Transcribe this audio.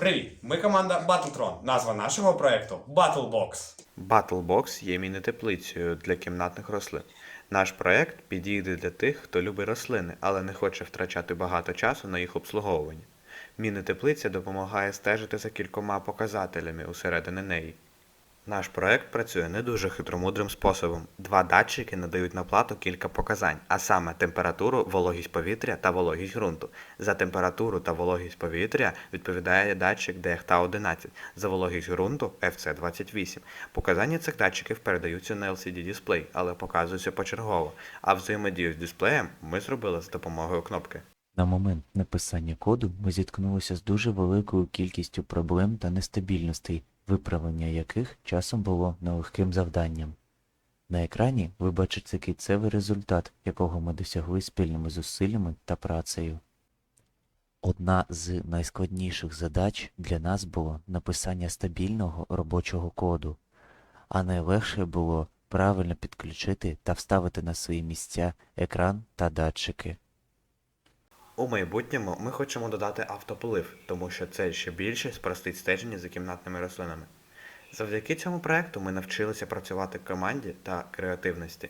Привіт! Ми команда Battletron. Назва нашого проекту Battlebox. Battlebox є міні-теплицею для кімнатних рослин. Наш проект підійде для тих, хто любить рослини, але не хоче втрачати багато часу на їх обслуговування. Міні-теплиця допомагає стежити за кількома показателями усередині неї. Наш проект працює не дуже хитромудрим способом. Два датчики надають на плату кілька показань, а саме температуру, вологість повітря та вологість ґрунту. За температуру та вологість повітря відповідає датчик DHTA-11, за вологість ґрунту FC28. Показання цих датчиків передаються на LCD-дисплей, але показуються почергово, а взаємодію з дисплеєм ми зробили за допомогою кнопки. На момент написання коду ми зіткнулися з дуже великою кількістю проблем та нестабільностей, виправлення яких часом було нелегким завданням. На екрані ви бачите кінцевий результат, якого ми досягли спільними зусиллями та працею. Одна з найскладніших задач для нас було написання стабільного робочого коду, а найлегше було правильно підключити та вставити на свої місця екран та датчики. У майбутньому ми хочемо додати автополив, тому що це ще більше спростить стеження за кімнатними рослинами. Завдяки цьому проекту ми навчилися працювати в команді та креативності.